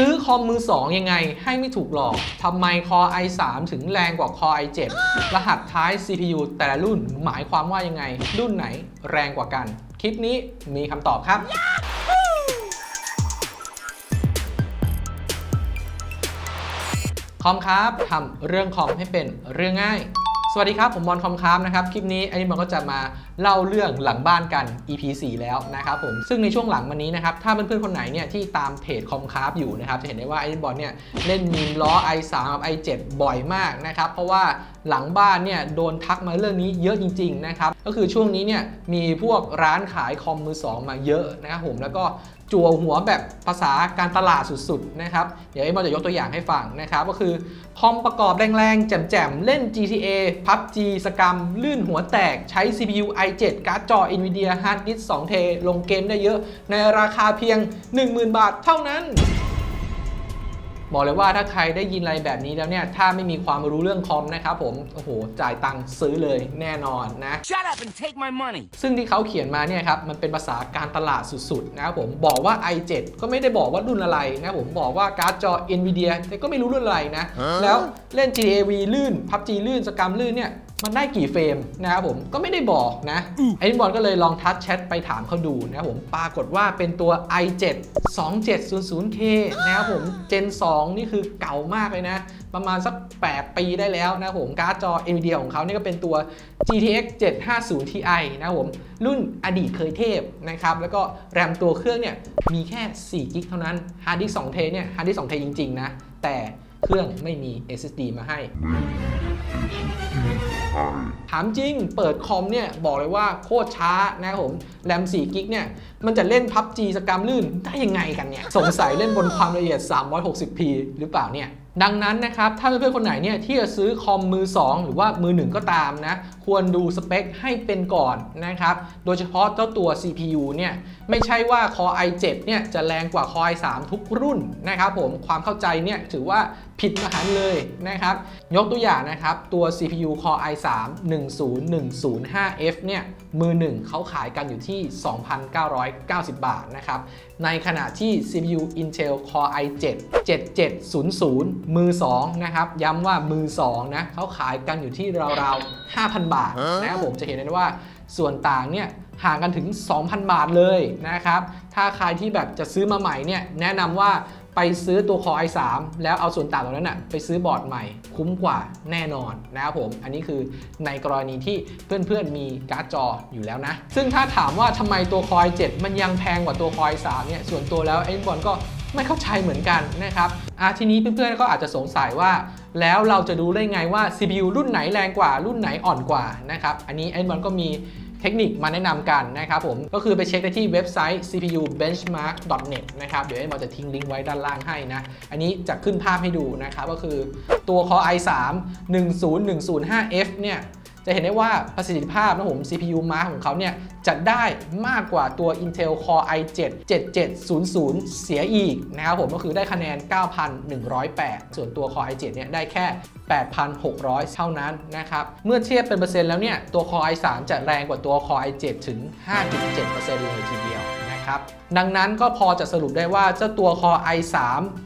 ซื้อคอมมือ 2 ยังไงให้ไม่ถูกหลอกทำไม Core i3 ถึงแรงกว่า Core i7 รหัสท้าย CPU แต่ละรุ่นหมายความว่ายังไง รุ่นไหนแรงกว่ากัน คลิปนี้มีคำตอบครับคอมครับทำเรื่องคอมให้เป็นเรื่องง่าย สวัสดีครับ ผมบอลคอมครับนะครับ คลิปนี้ไอ้นี่มันก็จะมา เล่าเรื่องหลังบ้านกัน EP 4 แล้วนะครับผมซึ่งในช่วงหลังวันนี้นะครับถ้าเพื่อนๆคนไหนเนี่ยที่ตามเพจคอมครับอยู่นะครับจะเห็นได้ว่าไอซีบอลเนี่ยเล่นมีมล้อ i3 กับ i7 บ่อยมากนะครับเพราะว่าหลังบ้านเนี่ยโดนทักมาเรื่องนี้เยอะจริงๆนะครับก็คือช่วงนี้เนี่ยมีพวกร้านขายคอมมือสองมาเยอะนะครับผมแล้วก็จั่วหัวแบบภาษาการตลาดสุดๆนะครับเดี๋ยวไอ้บอลจะยกตัวอย่างให้ฟังนะครับก็คือคอมประกอบแรงๆแจ่มๆเล่น GTA PUBG สกรรมลื่นหัวแตกใช้ CPU i7 การ์ดจอ Nvidia Hard Disk 2 t ลงเกมได้เยอะในราคาเพียง 10,000 บาทเท่านั้นบอกเลยว่าถ้าใครได้ยินอะไรแบบนี้แล้วเนี่ย ถ้าไม่มีความรู้เรื่องคอมนะครับผม โอ้โห จ่ายตังค์ซื้อเลยแน่นอนนะ Shut up and take my money. ซึ่งที่เขาเขียนมาเนี่ยครับ มันเป็นภาษาการตลาดสุดๆ นะครับผม บอกว่า i7 ก็ไม่ได้บอกว่ารุ่นอะไรนะผมบอกว่าการ์ดจอ Nvidia แต่ก็ไม่รู้รุ่นอะไรนะ แล้วเล่น GTA V ลื่น PUBG ลื่นสกรรมลื่นเนี่ย มันได้กี่เฟรมนะครับผมก็ไม่ได้บอกนะไอ้บอลก็เลยลองทัชแชทไปถามเขาดูนะครับผมปรากฏว่าเป็นตัว i7 2700K นะครับผม Gen 2นี่คือเก่ามากเลยนะ ประมาณสัก 8 ปีได้แล้วนะครับผมการ์ดจอ Nvidia ของเขานี่ก็เป็นตัว GTX 750 Ti นะครับผมรุ่นอดีตเคยเทพนะครับแล้วก็แรมตัวเครื่องเนี่ยมีแค่4กิกเท่านั้นฮาร์ดดิสก์2เทเนี่ยฮาร์ดดิสก์2เทจริง ๆ นะ แต่เครื่องไม่มี SSD มาให้ ถามจริง เปิดคอมเนี่ยบอกเลยว่าโคตรช้านะครับผมแรม4กิกเนี่ยมันจะเล่นพับจีสกรรมลื่นได้ยังไงกันเนี่ย สงสัยเล่นบนความละเอียด 360p หรือเปล่าเนี่ยดังนั้นนะครับ ถ้าเพื่อนๆคนไหนเนี่ยที่จะซื้อคอมมือ 2 หรือว่ามือ 1 ก็ตามนะ ควรดูสเปคให้เป็นก่อนนะครับ โดยเฉพาะเจ้าตัว CPU เนี่ยไม่ใช่ว่า Core i7 เนี่ยจะแรงกว่า Core i3 ทุกรุ่นนะครับผมความเข้าใจเนี่ยถือว่าผิดมหันเลยนะครับ ยกตัวอย่างนะครับ ตัว CPU Core i3 10105F เนี่ยมือหนึ่งเขาขายกันอยู่ที่ 2,990 บาทนะครับ ในขณะที่ CPU Intel Core i7 7700 มือ2นะครับ ย้ำว่ามือ2นะเขาขายกันอยู่ที่ราวๆ 5,000 บาทนะครับผมจะเห็นได้ว่าส่วนต่างเนี่ยห่างกันถึง 2,000 บาทเลยนะครับ ถ้าใครที่แบบจะซื้อมาใหม่เนี่ยแนะนำว่าไปซื้อตัว Core i3 แล้วเอาส่วนต่างตรงนั้นนะไปซื้อบอร์ดใหม่คุ้มกว่าแน่นอนนะครับผม อันนี้คือในกรณีที่เพื่อนๆมีการ์ดจออยู่แล้วนะ ซึ่งถ้าถามว่าทำไมตัว Core i7 มันยังแพงกว่าตัว Core i3 เนี่ยส่วนตัวแล้วไอ้บอลก็ ไม่เข้าใจเหมือนกันนะครับอะทีนี้เพื่อนๆก็อาจจะสงสัยว่า แล้วเราจะดูได้ไงว่า CPU รุ่นไหนแรงกว่า รุ่นไหนอ่อนกว่านะครับอันนี้ไอ้บอลก็มีเทคนิคมาแนะนำกันนะครับผมก็คือไปเช็คได้ที่เว็บไซต์ cpubenchmark.net นะครับเดี๋ยวไอ้บอลจะทิ้งลิงก์ไว้ด้านล่างให้นะ อันนี้จะขึ้นภาพให้ดูนะครับก็คือตัว Core i3 10105F เนี่ย จะเห็นได้ว่าประสิทธิภาพนะผม CPU Mark ของเขาเนี่ยจะได้มากกว่าตัว Intel Core i7 7700 เสียอีกนะครับผมก็คือได้คะแนน 9,108 ส่วนตัว Core i7 เนี่ยได้แค่ 8,600 เท่านั้นนะครับ เมื่อเทียบเป็นเปอร์เซ็นต์แล้วเนี่ย ตัว Core i3 จะแรงกว่าตัว Core i7 ถึง 5.7%เลยทีเดียว ครับ ดังนั้นก็พอจะสรุปได้ว่าเจ้าตัว Core i3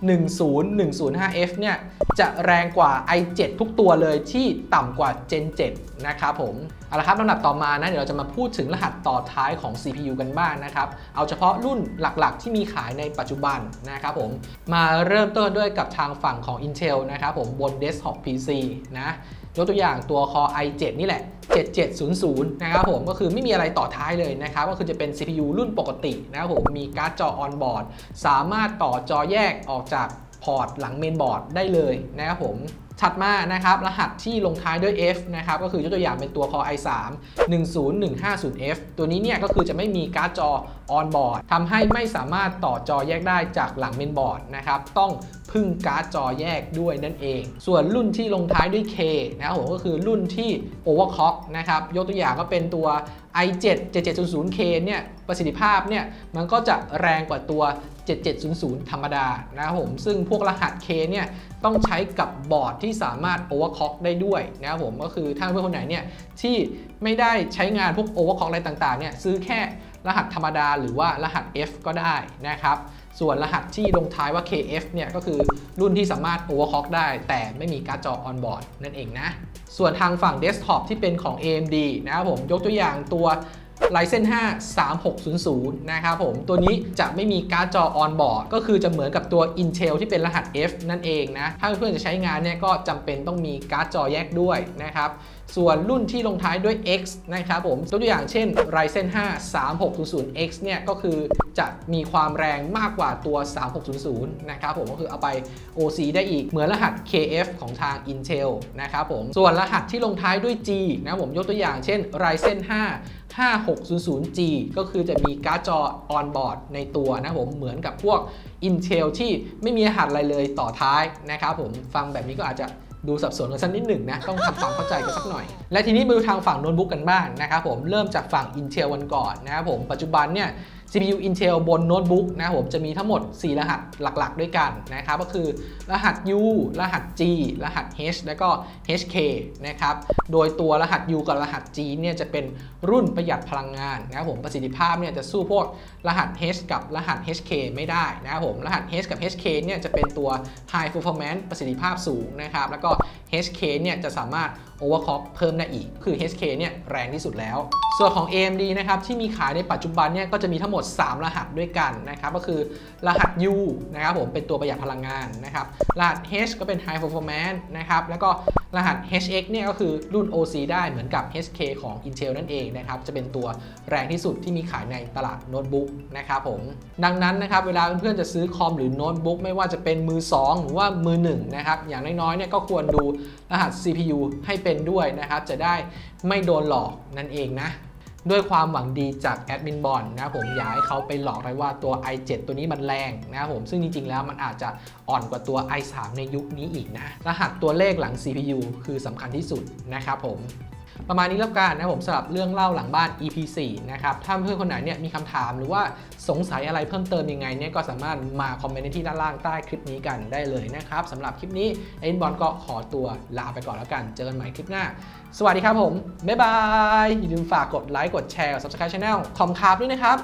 10105F เนี่ย จะแรงกว่า i7 ทุกตัวเลยที่ต่ำกว่า Gen 7 นะครับผม เอาละครับลำดับต่อมานะ เดี๋ยวเราจะมาพูดถึงรหัสต่อท้ายของ CPU กันบ้างนะครับ เอาเฉพาะรุ่นหลักๆ ที่มีขายในปัจจุบันนะครับผม มาเริ่มต้นด้วยกับทางฝั่งของ Intel นะครับผมบน Desktop PC นะ ยกตัวอย่างตัวคอ i7 นี่แหละ 7700 นะครับผมก็คือไม่มีอะไรต่อท้ายเลยนะครับ ก็คือจะเป็น CPU รุ่นปกตินะครับผมมีการ์ดจอออนบอร์ดสามารถต่อจอแยกออกจากพอร์ตหลังเมนบอร์ดได้เลยนะครับผม ถัดมานะครับรหัสที่ลงท้ายด้วย F นะครับก็คือยกตัวอย่างเป็นตัว Core i3 10150F ตัวนี้เนี่ยก็คือจะไม่มีการ์ดจอออนบอร์ดทำให้ไม่สามารถต่อจอแยกได้จากหลังเมนบอร์ดนะครับต้องพึ่งการ์ดจอแยกด้วยนั่นเอง ส่วนรุ่นที่ลงท้ายด้วย K นะครับผมก็คือรุ่นที่ overclock นะครับยกตัวอย่างก็เป็นตัว i7 7700K เนี่ยประสิทธิภาพเนี่ยมันก็จะแรงกว่าตัว 7700 ธรรมดานะครับผมซึ่งพวกรหัส K เนี่ยต้องใช้กับบอร์ดที่สามารถ overclock ได้ด้วยนะครับผมก็คือถ้าเพื่อนคนไหนเนี่ยที่ไม่ได้ใช้งานพวก overclock อะไรต่างๆเนี่ยซื้อแค่รหัสธรรมดาหรือว่ารหัส F ก็ได้นะครับ ส่วนรหัสที่ลงท้ายว่า KF เนี่ยก็คือรุ่นที่สามารถ overclock ได้ แต่ไม่มีการ์ดจอ on board นั่นเองนะ ส่วนทางฝั่ง desktop ที่เป็นของ AMD นะครับผมยกตัวอย่างตัว Ryzen 5 3600 นะครับผม ตัวนี้จะไม่มีการ์ดจอ on board ก็คือจะเหมือนกับตัว Intel ที่เป็นรหัส F นั่นเองนะ ถ้าเพื่อนจะใช้งานเนี่ยก็จำเป็นต้องมีการ์ดจอแยกด้วยนะครับส่วนรุ่นที่ลงท้ายด้วย X นะครับผมตัวอย่างเช่น Ryzen 5 3600X เนี่ยก็คือจะมีความแรงมากกว่าตัว 3600 นะครับผมก็คือเอาไป OC ได้อีกเหมือนรหัส KF ของทาง Intel นะครับผมส่วนรหัสที่ลงท้ายด้วย G นะผมยกตัวอย่างเช่น Ryzen 5 5600G ก็คือจะมีการ์ดจอออนบอร์ดในตัวนะผมเหมือนกับพวก Intel ที่ไม่มีรหัสอะไรเลยต่อท้ายนะครับผมฟังแบบนี้ก็อาจจะดูสับสนกันสักนิดหนึ่งนะ ต้องทำความเข้าใจกันสักหน่อย และทีนี้มาดูทางฝั่งโน้ตบุ๊กกันบ้างนะครับผมเริ่มจากฝั่ง Intel วันก่อนนะครับผมปัจจุบันเนี่ย CPU Intel บนโน้ตบุ๊กนะครับผมจะมีทั้งหมด 4 รหัสหลักๆ ด้วยกันนะครับก็คือรหัส U รหัส G รหัส H แล้วก็ HK นะครับโดยตัวรหัส U กับรหัส G เนี่ยจะเป็นรุ่นประหยัดพลังงานนะครับผมประสิทธิภาพเนี่ยจะสู้พวกรหัส H กับรหัส HK ไม่ได้นะครับผมรหัส H กับ HK เนี่ยจะเป็นตัว High Performance ประสิทธิภาพสูงนะครับแล้วก็ HK เนี่ยจะสามารถ overclock เพิ่มได้อีก คือ HK เนี่ยแรงที่สุดแล้ว ส่วนของ AMD นะครับที่มีขายในปัจจุบันเนี่ยก็จะมีทั้งหมด 3 รหัสด้วยกันนะครับก็คือรหัส U นะครับผมเป็นตัวประหยัดพลังงานนะครับรหัส H ก็เป็น High Performance นะครับแล้วก็รหัส HX เนี่ยก็คือรุ่น OC ได้เหมือนกับ HK ของ Intel นั่นเองนะครับจะเป็นตัวแรงที่สุดที่มีขายในตลาดโน้ตบุ๊กนะครับผมดังนั้นนะครับเวลาเพื่อนๆจะซื้อคอมหรือโน้ตบุ๊กไม่ว่าจะเป็นมือ 2 หรือว่ามือ1นะครับอย่างน้อยๆเนี่ยก็ควรดูรหัส CPU ให้เป็นด้วยนะครับ จะได้ไม่โดนหลอกนั่นเองนะ ด้วยความหวังดีจากแอดมินบอลนะผมอยากให้เขาไปหลอกไรว่าตัว i7 ตัวนี้มันแรงนะครับผมซึ่งจริง ๆ แล้วมันอาจจะอ่อนกว่าตัว i3 ในยุคนี้อีกนะ รหัสตัวเลขหลัง CPU คือสำคัญที่สุดนะครับผม ประมาณนี้แล้วกันนะครับผมสำหรับเรื่องเล่าหลังบ้าน EP 4นะครับถ้าเพื่อนคนไหนเนี่ยมีคำถามหรือว่าสงสัยอะไรเพิ่มเติมยังไงเนี่ยก็สามารถมาคอมเมนต์ในที่ด้านล่างใต้คลิปนี้กันได้เลยนะครับสำหรับคลิปนี้เอ็นบอลก็ขอตัวลาไปก่อนแล้วกัน เจอกันใหม่คลิปหน้า สวัสดีครับผมบ๊ายบายอย่าลืมฝากกดไลค์กดแชร์กด subscribe channel คอมคาร์ด้วยนะครับ